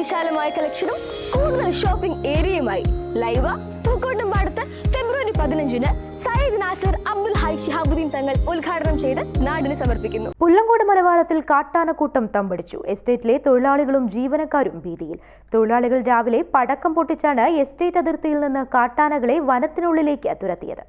വിശാലമായ കളക്ഷനും കൂടുതൽ ഷോപ്പിംഗ് ഏരിയയുമായി ലൈവ പൂക്കോട്ടുംപാടത്ത് ഫെബ്രുവരി പതിനഞ്ചിന് സയ്യിദ് നാസർ അബ്ദുൽ ഹൈ ഷിഹാബുദ്ദീൻ തങ്ങൾ ഉദ്ഘാടനം ചെയ്ത് നാടിന് സമർപ്പിക്കുന്നു. പുല്ലങ്കോട് മലവാരത്തിൽ കാട്ടാനക്കൂട്ടം തമ്പടിച്ചു. എസ്റ്റേറ്റിലെ തൊഴിലാളികളും ജീവനക്കാരും ഭീതിയിൽ. തൊഴിലാളികൾ രാവിലെ പടക്കം പൊട്ടിച്ചാണ് എസ്റ്റേറ്റ് അതിർത്തിയിൽ നിന്ന് കാട്ടാനകളെ വനത്തിനുള്ളിലേക്ക് തുരത്തിയത്.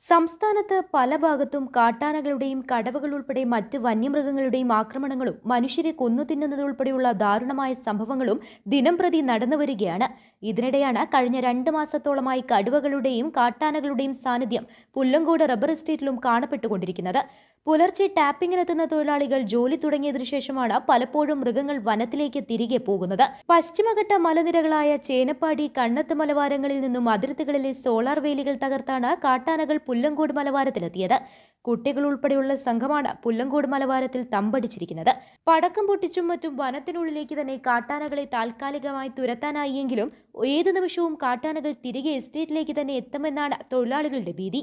സംസ്ഥാനത്ത് പല ഭാഗത്തും കാട്ടാനകളുടെയും കടവകൾ ഉൾപ്പെടെ മറ്റ് വന്യമൃഗങ്ങളുടെയും ആക്രമണങ്ങളും മനുഷ്യരെ കൊന്നു തിന്നുന്നതുൾപ്പെടെയുള്ള ദാരുണമായ സംഭവങ്ങളും ദിനംപ്രതി നടന്നുവരികയാണ് ഇതിനിടെയാണ് കഴിഞ്ഞ രണ്ട് മാസത്തോളമായി കടുവകളുടെയും കാട്ടാനകളുടെയും സാന്നിധ്യം പുല്ലങ്കോട് റബ്ബർ എസ്റ്റേറ്റിലും കാണപ്പെട്ടുകൊണ്ടിരിക്കുന്നത്. പുലർച്ചെ ടാപ്പിങ്ങിനെത്തുന്ന തൊഴിലാളികൾ ജോലി തുടങ്ങിയതിനു ശേഷമാണ് പലപ്പോഴും മൃഗങ്ങൾ വനത്തിലേക്ക് തിരികെ പോകുന്നത്. പശ്ചിമഘട്ട മലനിരകളായ ചേനപ്പാടി കണ്ണത്ത് മലവാരങ്ങളിൽ നിന്നും അതിർത്തികളിലെ സോളാർ വേലികൾ തകർത്താണ് കാട്ടാനകൾ പുല്ലങ്കോട് മലവാരത്തിലെത്തിയത്. കുട്ടികൾ ഉൾപ്പെടെയുള്ള സംഘമാണ് പുല്ലങ്കോട് മലവാരത്തിൽ തമ്പടിച്ചിരിക്കുന്നത്. പടക്കം പൊട്ടിച്ചും മറ്റും വനത്തിനുള്ളിലേക്ക് തന്നെ കാട്ടാനകളെ താൽക്കാലികമായി തുരത്താനായെങ്കിലും ഏത് നിമിഷവും കാട്ടാനകൾ തിരികെ എസ്റ്റേറ്റിലേക്ക് തന്നെ എത്തുമെന്നാണ് തൊഴിലാളികളുടെ ഭീതി.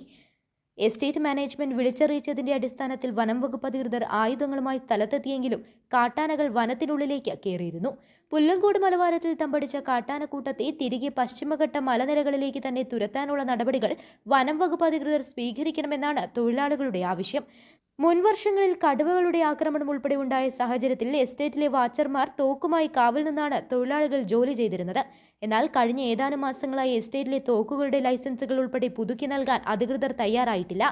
എസ്റ്റേറ്റ് മാനേജ്മെന്റ് വിളിച്ചറിയിച്ചതിന്റെ അടിസ്ഥാനത്തിൽ വനം വകുപ്പ് അധികൃതർ ആയുധങ്ങളുമായി സ്ഥലത്തെത്തിയെങ്കിലും കാട്ടാനകൾ വനത്തിനുള്ളിലേക്ക് കയറിയിരുന്നു. പുല്ലങ്കോട് മലവാരത്തിൽ തമ്പടിച്ച കാട്ടാനക്കൂട്ടത്തെ തിരികെ പശ്ചിമഘട്ട മലനിരകളിലേക്ക് തന്നെ തുരത്താനുള്ള നടപടികൾ വനം വകുപ്പ് അധികൃതർ സ്വീകരിക്കണമെന്നാണ് തൊഴിലാളികളുടെ ആവശ്യം. മുൻവർഷങ്ങളിൽ കടുവകളുടെ ആക്രമണം ഉൾപ്പെടെ ഉണ്ടായ സാഹചര്യത്തിൽ എസ്റ്റേറ്റിലെ വാച്ചർമാർ തോക്കുമായി കാവൽ നിന്നാണ് തൊഴിലാളികൾ ജോലി ചെയ്തിരുന്നത്. എന്നാൽ കഴിഞ്ഞ ഏതാനും മാസങ്ങളായി എസ്റ്റേറ്റിലെ തോക്കുകളുടെ ലൈസൻസുകൾ ഉൾപ്പെടെ പുതുക്കി നൽകാൻ അധികൃതർ തയ്യാറായിട്ടില്ല.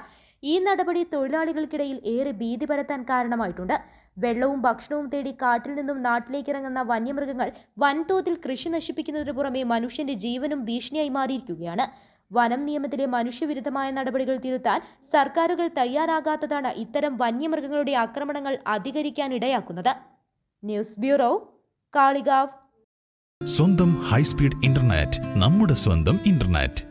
ഈ നടപടി തൊഴിലാളികൾക്കിടയിൽ ഏറെ ഭീതി പരത്താൻ കാരണമായിട്ടുണ്ട്. വെള്ളവും ഭക്ഷണവും തേടി കാട്ടിൽ നിന്നും നാട്ടിലേക്ക് ഇറങ്ങുന്ന വന്യമൃഗങ്ങൾ വൻതോതിൽ കൃഷി നശിപ്പിക്കുന്നതിനു പുറമെ മനുഷ്യന്റെ ജീവനും ഭീഷണിയായി മാറിയിരിക്കുകയാണ്. വനം നിയമത്തിലെ മനുഷ്യവിരുദ്ധമായ നടപടികൾ തിരുത്താൻ സർക്കാരുകൾ തയ്യാറാകാത്തതാണ് ഇത്തരം വന്യമൃഗങ്ങളുടെ ആക്രമണങ്ങൾ അധികരിക്കാനിടയാക്കുന്നത് ന്യൂസ് ബ്യൂറോ കാളികാവ്. സ്വന്തം ഹൈസ്പീഡ് ഇന്റർനെറ്റ് നമ്മുടെ സ്വന്തം ഇന്റർനെറ്റ്.